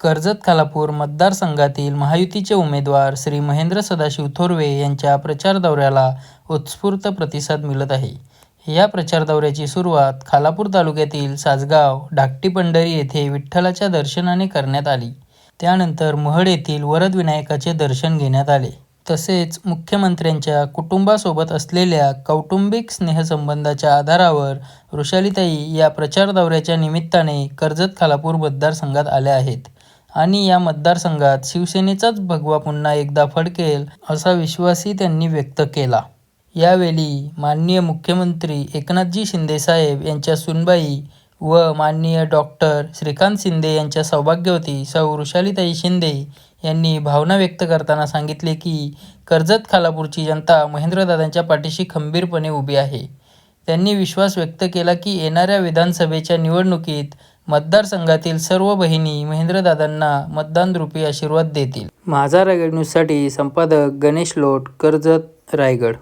कर्जत खालापूर मतदारसंघातील महायुतीचे उमेदवार श्री महेंद्र सदाशिव थोरवे यांच्या प्रचार दौऱ्याला उत्स्फूर्त प्रतिसाद मिळत आहे. या प्रचार दौऱ्याची सुरुवात खालापूर तालुक्यातील सासगाव धाकटी पंढरी येथे विठ्ठलाच्या दर्शनाने करण्यात आली. त्यानंतर महड येथील वरदविनायकाचे दर्शन घेण्यात आले. तसेच मुख्यमंत्र्यांच्या कुटुंबासोबत असलेल्या कौटुंबिक स्नेहसंबंधाच्या आधारावर वृषालीताई या प्रचार दौऱ्याच्या निमित्ताने कर्जत खालापूर मतदारसंघात आल्या आहेत आणि या मतदारसंघात शिवसेनेचाच भगवा पुन्हा एकदा फडकेल असा विश्वासही त्यांनी व्यक्त केला. यावेळी माननीय मुख्यमंत्री एकनाथजी शिंदेसाहेब यांच्या सुनबाई व माननीय डॉक्टर श्रीकांत शिंदे यांच्या सौभाग्यवती सौ. वृषालीताई शिंदे यांनी भावना व्यक्त करताना सांगितले की, कर्जत खालापूरची जनता महेंद्रदादांच्या पाठीशी खंबीरपणे उभी आहे. त्यांनी विश्वास व्यक्त केला की येणाऱ्या विधानसभेच्या निवडणुकीत मतदारसंघातील सर्व बहिणी महेंद्रदादांना मतदानरूपी आशीर्वाद देतील. माझा रायगड न्यूजसाठी संपादक गणेश लोट, कर्जत, रायगड.